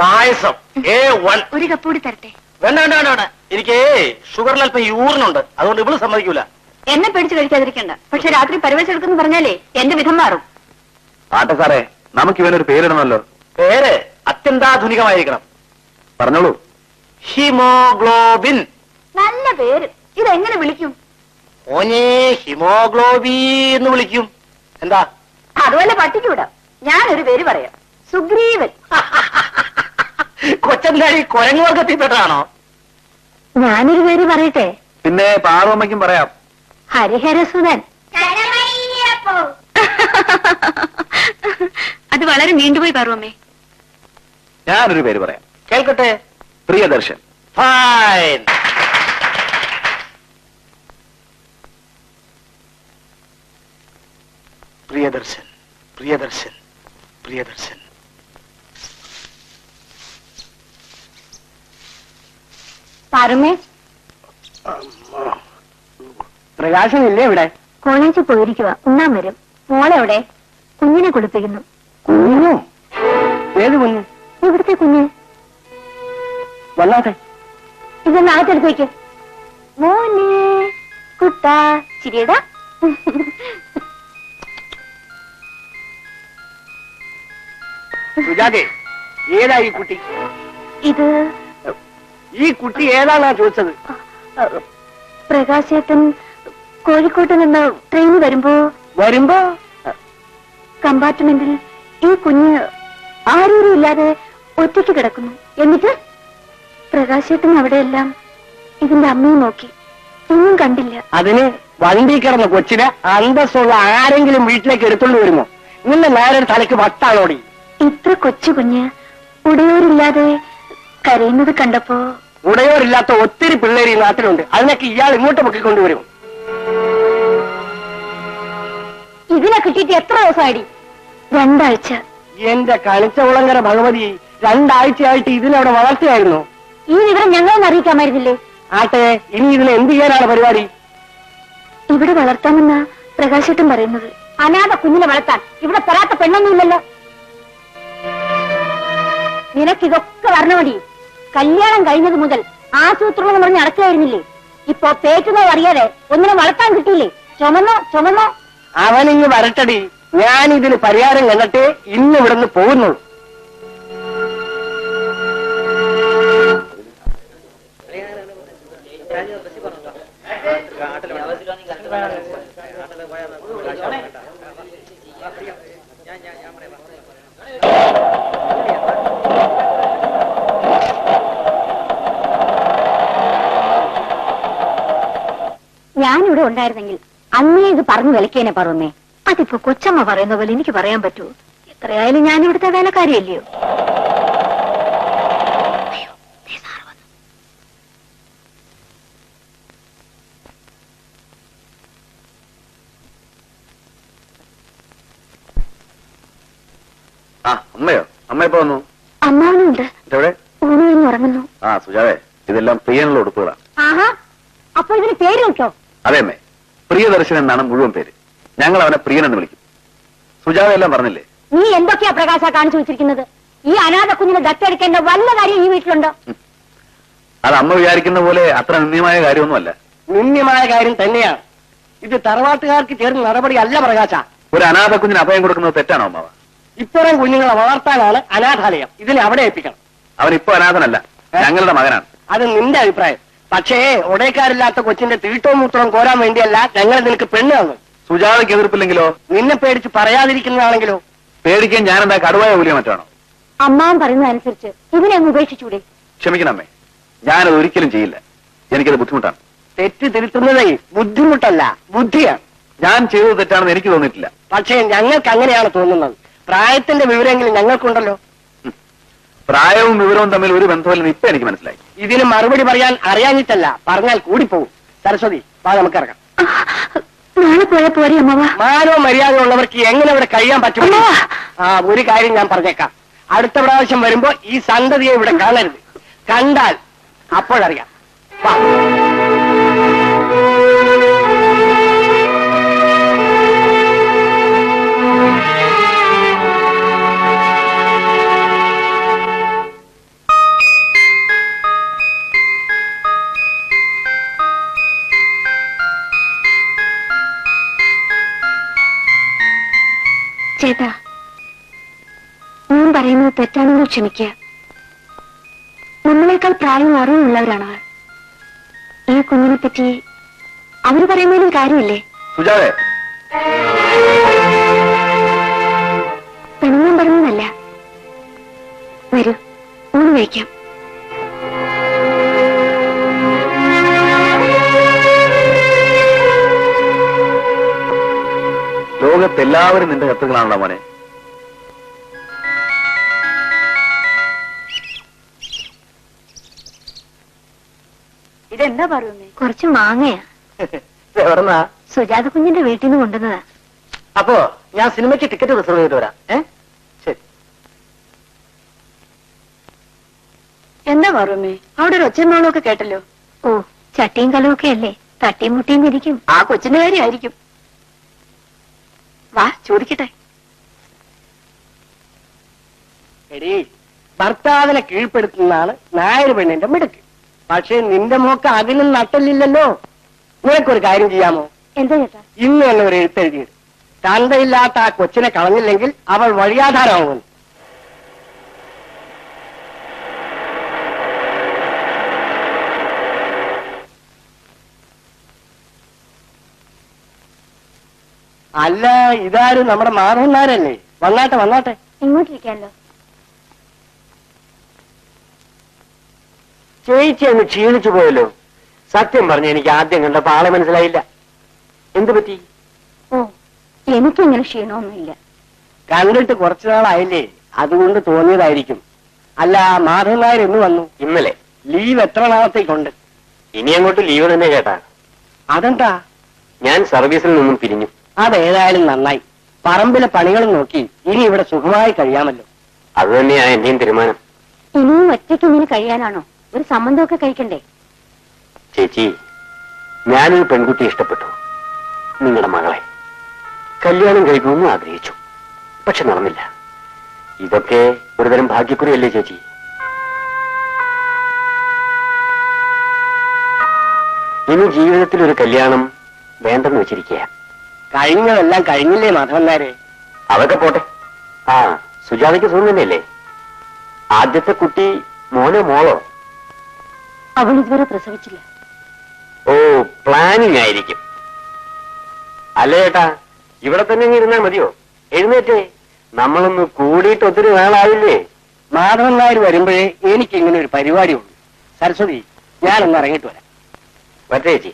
പായസം. ഏ വൺ ഒരു കപ്പ് കൂടി തരട്ടെ. വേണ്ട വേണ്ട വേണ്ട വേണ്ട. എനിക്ക് ഷുഗറിൽ അല്പം യൂറിനുണ്ട് അതുകൊണ്ട് ഇവൾ സമ്മതിക്കൂല. എന്നെ പേടിച്ച് കഴിക്കാതിരിക്കണ്ട. പക്ഷെ രാത്രി പരിവശെടുക്കുന്നു പറഞ്ഞാലേ എന്റെ വിധം മാറും. ആട്ടെ സാറേ നമുക്ക് ഇവനൊരു പേരിടണമല്ലോ. പേര് അത്യന്താധുനികമായിരിക്കണം. പറഞ്ഞോളൂ. ഹിമോഗ്ലോബിൻ. നല്ല പേര്. ഇതെങ്ങനെ വിളിക്കും? ഓനേ ഹിമോഗ്ലോബി എന്ന് വിളിക്കും. എന്താ? അതുപോലെ പട്ടിക്ക് വിടാം. ഞാനൊരു പേര് പറയാം. സുഗ്രീവൻ. കൊച്ചന്താഴി കുരങ്ങു വർഗത്തിൽപ്പെട്ടതാണോ ഞാനൊരു പേര് പറയട്ടെ? പിന്നെ പാർവമ്മയ്ക്കും പറയാം. ഹരിഹരസുതൻ അത് വളരെ നീണ്ടുപോയി പാർവമ്മേ ഞാനൊരു പേര് പറയാം. കേൾക്കട്ടെ. പ്രിയദർശൻ. ഫൈൻ. പ്രിയദർശൻ പ്രിയദർശൻ പ്രിയദർശൻ. പാറുമേ പ്രകാശനില്ലേ ഇവിടെ? കോളേജിൽ പോയിരിക്കുക. ഉണ്ണാൻ വരും. മോളെവിടെ കുഞ്ഞിനെ കുളിപ്പിക്കുന്നു. കുഞ്ഞു? ഏത് കുഞ്ഞ്? ഇവിടുത്തെ കുഞ്ഞ്. വല്ലാതെ. ഇതൊന്ന് അകത്തെടുത്ത് വയ്ക്ക് മോനെ കുട്ടാ ചിരിയടാ. സുജാതെ ഏതാ ഈ കുട്ടി? ഇത് ഈ കുട്ടി ഏതാണാ ചോദിച്ചത്? പ്രകാശേട്ടൻ കോഴിക്കോട്ട് നിന്ന് ട്രെയിൻ വരുമ്പോ വരുമ്പോ? കമ്പാർട്ട്മെന്റിൽ ഈ കുഞ്ഞ് ആരും ഇല്ലാതെ ഒറ്റയ്ക്ക് കിടക്കുന്നു. എന്നിട്ട് പ്രകാശേട്ടൻ അവിടെയെല്ലാം ഇതിന്റെ അമ്മയും നോക്കി. ഒന്നും കണ്ടില്ല. അതിന് വണ്ടി കിടന്ന കൊച്ചിനെ അന്തസ്സുള്ള ആരെങ്കിലും വീട്ടിലേക്ക് എടുത്തോണ്ട് വരുമോ? നിന്റെ നേരെ തലയ്ക്ക് വട്ടാണോടി ഇത്ര കൊച്ചു കുഞ്ഞ് ഉടയോരില്ലാതെ കരയുന്നത് കണ്ടപ്പോ ഉടയോരില്ലാത്ത ഒത്തിരി പിള്ളേർ ഈ നാട്ടിലുണ്ട്. അതിനൊക്കെ ഇയാൾ ഇങ്ങോട്ട് പൊക്കിക്കൊണ്ടുവരും ഇതിനെ കിട്ടിയിട്ട് എത്ര ദിവസമായിടി? രണ്ടാഴ്ച. എന്റെ കണിച്ചകുളങ്കര ഭഗവതി രണ്ടാഴ്ചയായിട്ട് ഇതിനവിടെ വളർച്ചയായിരുന്നു ഈ വിവരം ഞങ്ങളൊന്നും അറിയിക്കാമായിരുന്നില്ലേ? ആട്ടെ ഇനി ഇതിനെ എന്ത് ചെയ്യാനാണ് പരിപാടി? ഇവിടെ വളർത്താമെന്ന പ്രകാശേട്ടൻ പറയുന്നത്. അനാഥ കുഞ്ഞിനെ വളർത്താൻ. ഇവിടെ തരാത്ത പെണ്ണൊന്നുമില്ലല്ലോ. നിനക്കിതൊക്കെ വരണമടി കല്യാണം കഴിഞ്ഞത് മുതൽ ആസൂത്രണം എന്ന് പറഞ്ഞ് നടക്കുകയായിരുന്നില്ലേ? ഇപ്പൊ പേറ്റുന്നോ അറിയാതെ ഒന്നിനെ വളർത്താൻ കിട്ടിയില്ലേ? ചുമന്നോ ചുമന്നോ? അവനിങ്ങ് വരട്ടടി. ഞാൻ ഇതിന് പരിഹാരം കണ്ടിട്ട് ഇന്ന് ഇവിടുന്ന് പോകുന്നുള്ളൂ ഞാനിവിടെ ഉണ്ടായിരുന്നെങ്കിൽ അന്നേ ഇത് പറഞ്ഞു വിലക്കേനെ പറഞ്ഞേ അതിപ്പോ കൊച്ചമ്മ പറയുന്ന പോലെ എനിക്ക് പറയാൻ പറ്റൂ. എത്രയായാലും ഞാൻ ഇവിടുത്തെ വേലക്കാരിയല്ലയോ അമ്മയോ? അമ്മ എപ്പോ വന്നു? അമ്മാവനുണ്ട്. എവിടെ ഊണ് കഴിഞ്ഞ് ഉറങ്ങുന്നു. ആ ഇതെല്ലാം പ്രിയനുള്ള ഉടുപ്പുകളാ. ആഹാ അപ്പൊ ഇതിന് പേര് വെക്കോ അതെ അമ്മേ പ്രിയദർശൻ എന്നാണ് മുഴുവൻ പേര്. ഞങ്ങൾ അവനെ പ്രിയൻ എന്ന് വിളിക്കും. സുജാത എല്ലാം പറഞ്ഞില്ലേ? നീ എന്തൊക്കെയാ പ്രകാശ കാണിച്ചു വെച്ചിരിക്കുന്നത്? ഈ അനാഥ കുഞ്ഞിനെ ദത്തെടുക്കേണ്ട വല്ല കാര്യം ഈ വീട്ടിലുണ്ടോ? അത് അമ്മ വിചാരിക്കുന്ന പോലെ അത്ര നിന്ദ്യമായ കാര്യമൊന്നുമല്ല. നിന്ദ്യമായ കാര്യം തന്നെയാണ് ഇത് തറവാട്ടുകാർക്ക് ചേർന്ന നടപടി അല്ല പ്രകാശ. ഒരു അനാഥ കുഞ്ഞിന് അഭയം കൊടുക്കുന്നത് തെറ്റാണോ അമ്മാവ? ഇത്തരം കുഞ്ഞുങ്ങളെ വളർത്താനാണ് അനാഥാലയം. ഇതിനെ അവിടെ ഏൽപ്പിക്കണം. അവൻ ഇപ്പൊ അനാഥനല്ല ഞങ്ങളുടെ മകനാണ്. അത് നിന്റെ അഭിപ്രായം. പക്ഷേ ഒടേക്കാരില്ലാത്ത കൊച്ചിന്റെ തീട്ടവും മൂത്രവും കോരാൻ വേണ്ടിയല്ല ഞങ്ങൾ നിനക്ക് പെണ്ണ് തന്നു സുജാതയ്ക്ക് എതിർപ്പില്ലെങ്കിലോ? നിന്നെ പേടിച്ച് പറയാതിരിക്കുന്നതാണെങ്കിലോ? പേടിക്കാൻ ഞാനെന്താ കടുവായ ഊലിയ മറ്റാണോ? അമ്മാവൻ പറയുന്നതനുസരിച്ച് ഇതിനെ അങ്ങ് ഉപേക്ഷിച്ചൂടെ? ക്ഷമിക്കണം അമ്മേ. ഞാനത് ഒരിക്കലും ചെയ്യില്ല. എനിക്കത് ബുദ്ധിമുട്ടാണ്. തെറ്റ് തിരുത്തുന്നതേ ബുദ്ധിമുട്ടല്ല ബുദ്ധിയാണ്. ഞാൻ ചെയ്തത് തെറ്റാണെന്ന് എനിക്ക് തോന്നിയിട്ടില്ല. പക്ഷേ ഞങ്ങൾക്ക് അങ്ങനെയാണ് തോന്നുന്നത്. പ്രായത്തിന്റെ വിവരമെങ്കിലും ഞങ്ങൾക്കുണ്ടല്ലോ. പ്രായവും വിവരവും തമ്മിൽ ഒരു ബന്ധമില്ലെന്ന് ഇപ്പൊ എനിക്ക് മനസ്സിലായി. ഇതിന് മറുപടി പറയാൻ അറിയാഞ്ഞിട്ടല്ല പറഞ്ഞാൽ കൂടി കൂടിപ്പോവും. സരസ്വതി വാ നാളെ പോയാ പോരെ അമ്മവാ. മാനവും മര്യാദ ഉള്ളവർക്ക് എങ്ങനെ ഇവിടെ കഴിയാൻ പറ്റും? ആ ഒരു കാര്യം ഞാൻ പറഞ്ഞേക്കാം. അടുത്ത പ്രാവശ്യം വരുമ്പോ ഈ സന്തതിയെ ഇവിടെ കാണരുത്. കണ്ടാൽ അപ്പോഴറിയാം. ചേട്ടാ ഞാൻ പറയുന്നത് തെറ്റാണെങ്കിൽ ക്ഷമിക്കുക. നമ്മളെക്കാൾ പ്രായം അറിവുള്ളവരാണ് അവർ ഈ കുഞ്ഞിനെ പറ്റി അവർ പറയുന്നതിലും കാര്യമില്ലേ? സുജാതെ. പെണ്ണും പറഞ്ഞതല്ല വരൂ ഊണ് കഴിക്കാം. ലോകത്തെല്ലാവരും നിന്റെ ശത്രുക്കളാണല്ലോ മോനെ. ഇതെന്താ പറയുന്നേ? കുറച്ച് മാങ്ങയാ. എവിടെന്നാ? സുജാത കുഞ്ഞിന്റെ വീട്ടിൽ നിന്ന് കൊണ്ടുവന്നതാ. അപ്പോ ഞാൻ സിനിമയ്ക്ക് ടിക്കറ്റ് റിസർവ് ചെയ്ത് വരാം. ഏ? ശരി. എന്താ പറയുന്നേ? അവിടെ ഒരു ഒച്ചമാളൊക്കെ കേട്ടല്ലോ. ഓ ചട്ടിയും കലവും ഒക്കെ അല്ലേ? തട്ടിയും മുട്ടിയും ഇരിക്കും ആ കൊച്ചിന്റെ കാര്യമായിരിക്കും വാ ചോദിക്കട്ടെ. എടീ ഭർത്താവിനെ കീഴ്പ്പെടുത്തുന്നതാണ് നായർ പെണ്ണിന്റെ മിടുക്ക്. പക്ഷേ നിന്റെ മോക്ക് അതിലും നട്ടല്ലില്ലല്ലോ. നിനക്കൊരു കാര്യം ചെയ്യാമോ? എന്താ ചേട്ടാ? ഇന്ന് തന്നെ ഒരു എഴുത്തെഴുതിയത് തന്തയില്ലാത്ത ആ കൊച്ചിനെ കളഞ്ഞില്ലെങ്കിൽ അവൾ വഴിയാധാരമാകുന്നു അല്ല ഇതാരും നമ്മുടെ മാധവന്മാരല്ലേ? വന്നാട്ടെ വന്നാട്ടെ. ഇങ്ങോട്ടിരിക്കാമല്ലോ ചേച്ചി അങ്ങ് ക്ഷീണിച്ചു പോയല്ലോ. സത്യം പറഞ്ഞ എനിക്ക് ആദ്യം കണ്ടപ്പോ ആളെ മനസ്സിലായില്ല. എന്തു പറ്റി? ഓ എനിക്കിങ്ങനെ ക്ഷീണമൊന്നുമില്ല. കണ്ടിട്ട് കുറച്ചു നാളായില്ലേ അതുകൊണ്ട് തോന്നിയതായിരിക്കും. അല്ല മാധവന്മാർ എന്ന് വന്നു. ഇന്നലെ. ലീവ് എത്ര നാളത്തേക്കുണ്ട്? ഇനി അങ്ങോട്ട് ലീവ് തന്നെ കേട്ടാ. അതെന്താ? ഞാൻ സർവീസിൽ നിന്നും പിരിഞ്ഞു. അതേതായാലും നന്നായി. പറമ്പിലെ പണികളും നോക്കി ഇനി ഇവിടെ സുഖമായി കഴിയാമല്ലോ. അത് തന്നെയാണ് എന്റെയും തീരുമാനം. ഇനിയും ഒറ്റയ്ക്ക് ഇങ്ങനെ കഴിയാനാണോ? ഒരു സംബന്ധമൊക്കെ കഴിക്കണ്ടേ? ചേച്ചി ഞാനൊരു പെൺകുട്ടി ഇഷ്ടപ്പെട്ടു. നിങ്ങളുടെ മകളെ. കല്യാണം കഴിക്കുമെന്ന് ആഗ്രഹിച്ചു. പക്ഷെ നടന്നില്ല. ഇതൊക്കെ ഒരുതരം ഭാഗ്യക്കുറിയല്ലേ ചേച്ചി? ഇനി ജീവിതത്തിൽ ഒരു കല്യാണം വേണ്ടെന്ന് വെച്ചിരിക്കുക കഴിഞ്ഞതെല്ലാം കഴിഞ്ഞില്ലേ മാധവന്മാരെ? നായരെ അതൊക്കെ പോട്ടെ. ആ സുജാതയ്ക്ക് സുഖം തന്നെയല്ലേ? ആദ്യത്തെ കുട്ടി മോനോ മോളോ? അവൾ ഇതുവരെ പ്രസവിച്ചില്ല. ഓ പ്ലാനിങ് ആയിരിക്കും. അല്ല ചേട്ടാ ഇവിടെ തന്നെ ഇരുന്നാൽ ഇരുന്നാ മതിയോ? എഴുന്നേറ്റേ. നമ്മളൊന്ന് കൂടിയിട്ട് ഒത്തിരി നാളായില്ലേ? മാധവൻ നായർ വരുമ്പോഴേ എനിക്ക് ഇങ്ങനെ ഒരു പരിപാടി ഉള്ളൂ. സരസ്വതി ഞാനൊന്ന് ഇറങ്ങിയിട്ട് വരാം. വരട്ടേ ചേച്ചി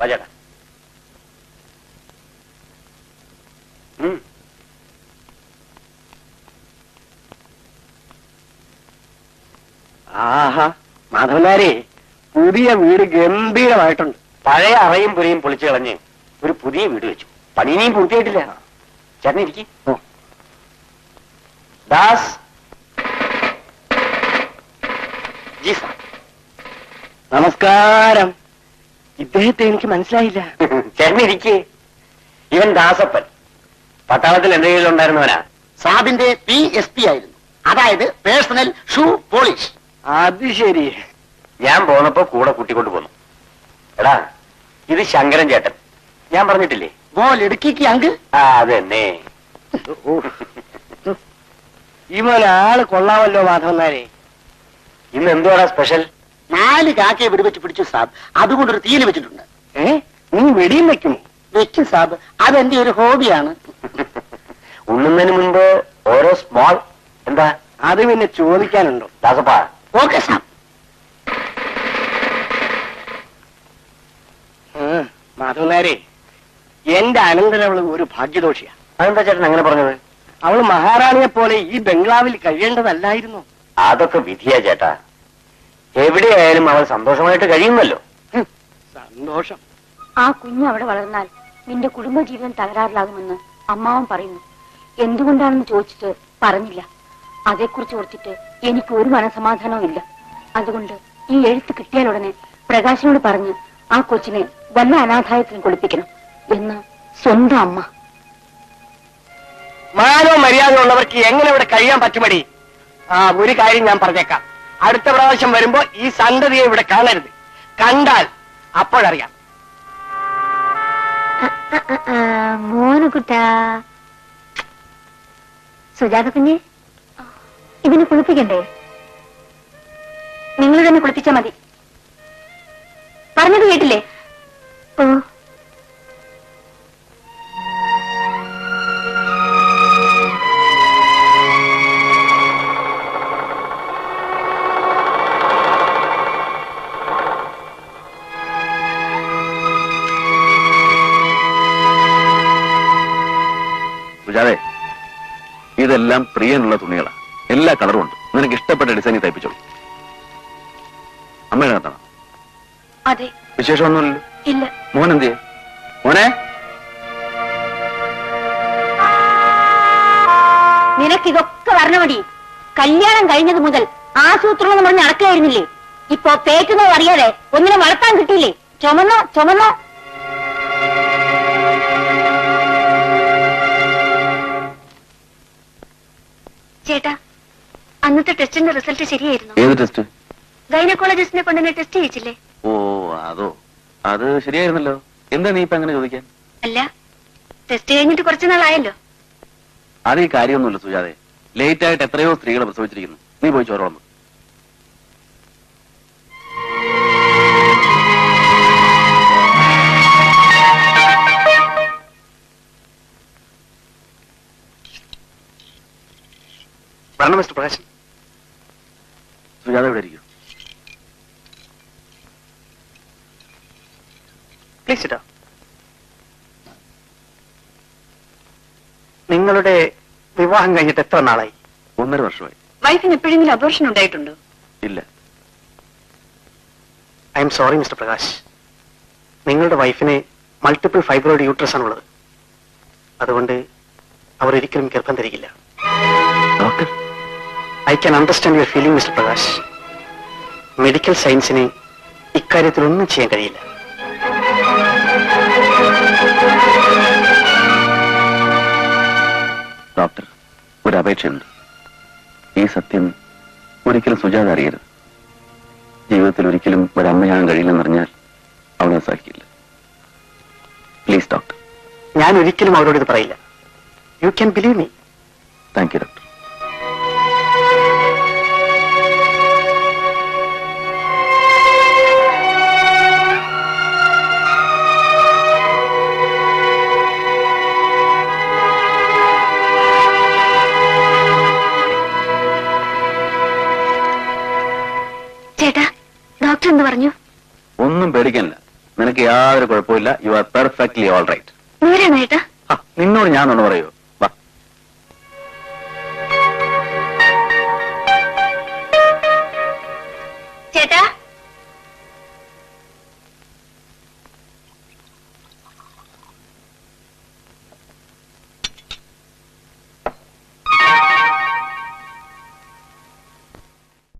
വാ ചേട്ടാ ഉം. ആഹാ മാധവൻ പുതിയ വീട് ഗംഭീരമായിട്ടുണ്ട്. പഴയ അറയും പുരയും പൊളിച്ചു കളഞ്ഞ് ഒരു പുതിയ വീട് വെച്ചു. പണി ഇനിയും പൂർത്തിയായിട്ടില്ല ചേട്ടൻ ഇരിക്കി. ദാസ്. ജി സാർ. നമസ്കാരം. ഇദ്ദേഹത്തെ എനിക്ക് മനസ്സിലായില്ല. ചേട്ടൻ ഇരിക്കേ. ഇവൻ ദാസപ്പൻ. പട്ടാളത്തിൽ എന്റെ ഉണ്ടായിരുന്നവനാ. സാബിന്റെ പി എസ് പി ആയിരുന്നു. അതായത് പേഴ്സണൽ ഷൂ പോളിഷ്. അത് ശരി. ഞാൻ പോന്നപ്പോ കൂടെ കൂട്ടിക്കൊണ്ട് പോന്നു. എടാ ഇത് ശങ്കരൻ ചേട്ടൻ. ഞാൻ പറഞ്ഞിട്ടില്ലേ? ബോൾ ഇടുക്കിക്ക് അങ്ക് ആ അതെന്നെ. ഇവൻ ആൾ കൊള്ളാമല്ലോ മാധവൻ നായരെ ഇന്ന് എന്തുവാടാ സ്പെഷ്യൽ? നാല് കാക്കയെ വെടിവെച്ച് പിടിച്ചു സാബ്. അതുകൊണ്ടൊരു തീയിൽ വെച്ചിട്ടുണ്ട്. ഏ? നീ വെടിയും വെക്കും? വെക്കും സാബ്. അതെന്റെ ഒരു ഹോബിയാണ്. ഉണ്ണുന്നതിന് മുൻപ് ഓരോ സ്മോൾ. എന്താ? അത് പിന്നെ ചോദിക്കാനുണ്ടോ? ദാസപ്പ ഓക്കെ മാധവൻ നായരെ എന്റെ അനന്തരവൾ ഒരു ഭാഗ്യദോഷിയാ. അതെന്താ ചേട്ടൻ അങ്ങനെ പറഞ്ഞത്? അവൾ മഹാറാണിയെ പോലെ ഈ ബംഗ്ലാവിൽ കഴിയേണ്ടതല്ലായിരുന്നു. അതൊക്കെ വിധിയാ ചേട്ടാ. എവിടെയായാലും അവൾ സന്തോഷമായിട്ട് കഴിയുന്നല്ലോ. സന്തോഷം. ആ കുഞ്ഞ് അവിടെ വളർന്നാൽ നിന്റെ കുടുംബജീവിതം തകരാറിലാകുമെന്ന് അമ്മാവൻ പറയുന്നു. എന്തുകൊണ്ടാണെന്ന് ചോദിച്ചിട്ട് പറഞ്ഞില്ല. അതേക്കുറിച്ച് ഓർത്തിട്ട് എനിക്ക് ഒരു മനസമാധാനവുമില്ല അതുകൊണ്ട് ഈ എഴുത്ത് കിട്ടിയാൽ ഉടനെ പ്രകാശനോട് പറഞ്ഞ് ആ കൊച്ചിനെ വല്ല അനാഥായത്തിന് കുളിപ്പിക്കണം എന്ന് സ്വന്തം അമ്മ. മാനോ മര്യാദ ഉള്ളവർക്ക് എങ്ങനെ ഇവിടെ കഴിയാൻ പറ്റുമടി? ആ ഒരു കാര്യം ഞാൻ പറഞ്ഞേക്കാം. അടുത്ത പ്രാവശ്യം വരുമ്പോ ഈ സന്തതിയെ ഇവിടെ കാണരുത്. കണ്ടാൽ അപ്പോഴറിയാം. മോനുകുട്ടാ. സുജാത കുഞ്ഞ്. ഇതിന് കുളിപ്പിക്കണ്ടേ? നിങ്ങൾ തന്നെ കുളിപ്പിച്ചാ മതി. പറഞ്ഞത് കേട്ടില്ലേ? ഓ ഇതെല്ലാം പ്രിയനുള്ള തുണികളാ. എല്ലാ കളറും ഉണ്ട്. നിനക്ക് ഇഷ്ടപ്പെട്ട ഡിസൈനിൽ തയ്പ്പിച്ചോളൂ. അമ്മയുടെ നടത്തണം അതെ. വിശേഷമൊന്നുമില്ലല്ലോ. ഇല്ല. മോൻ എന്ത് മോനെ? നിനക്കിതൊക്കെ വരണ മതി. കല്യാണം കഴിഞ്ഞത് മുതൽ ആസൂത്രണം എന്ന് പറഞ്ഞ് നടക്കുകയായിരുന്നില്ലേ? ഇപ്പൊ പേറ്റുന്നത് അറിയാതെ ഒന്നിനെ വളർത്താൻ കിട്ടിയില്ലേ? ചുമന്നോ ചുമന്നോ. ചേട്ടാ അന്നത്തെ ടെസ്റ്റിന്റെ റിസൾട്ട് ശരിയായിരുന്നു. ഏത് ടെസ്റ്റ്? ഗൈനക്കോളജിസ്റ്റിനെ കൊണ്ടുതന്നെ ടെസ്റ്റ് ചെയ്യിച്ചില്ലേ? ഓ അതോ. അത് ശരിയായിരുന്നല്ലോ. എന്താ നീ ഇപ്പൊ അങ്ങനെ ചോദിക്കാൻ? അല്ല ടെസ്റ്റ് കഴിഞ്ഞിട്ട് കുറച്ചു നാളായല്ലോ. അത് ഈ കാര്യമൊന്നുമില്ല സുജാതെ. ലേറ്റ് ആയിട്ട് എത്രയോ സ്ത്രീകൾ പ്രസവിച്ചിരിക്കുന്നു. നീ പോയി ചോറന്നു വരണം മിസ്റ്റർ പ്രകാശൻ. സുജാത ഇവിടെ ഇരിക്കും പ്ലീസ് ഇട്ടോ നിങ്ങളുടെ വിവാഹം കഴിഞ്ഞിട്ട് എത്ര നാളായി? ഒന്നര വർഷമായി. വൈഫിന് എപ്പോഴെങ്കിലും അബോർഷൻ ഉണ്ടായിട്ടുണ്ടോ? ഇല്ല. I am sorry mister Prakash. നിങ്ങളുടെ വൈഫിന് മൾട്ടിപ്പിൾ ഫൈബ്രോയിഡ് യൂട്രസ് ആണുള്ളത്. അതുകൊണ്ട് അവർ ഒരിക്കലും ഗർഭം ധരിക്കില്ല. I can understand your feeling mister Prakash medical സയൻസിന് ഇക്കാര്യത്തിൽ ഒന്നും ചെയ്യാൻ കഴിയില്ല. ഡോക്ടർ ഒരു അപേക്ഷയുണ്ട്. ഈ സത്യം ഒരിക്കലും സുജാത അറിയരുത്. ജീവിതത്തിൽ ഒരിക്കലും ഒരമ്മയാകാൻ കഴിയില്ലെന്നറിഞ്ഞാൽ അവളെ സഹിക്കില്ല പ്ലീസ് ഡോക്ടർ ഞാൻ ഒരിക്കലും അവരോട് ഇത് പറയില്ല. You can believe me thank you doctor എന്ന് പറഞ്ഞു? ഒന്നും പേടിക്കല്ല നിനക്ക് യാതൊരു കുഴപ്പമില്ല you are perfectly all right നിന്നോട് ഞാൻ ഒന്ന് പറയൂ. വാ. ചേട്ടാ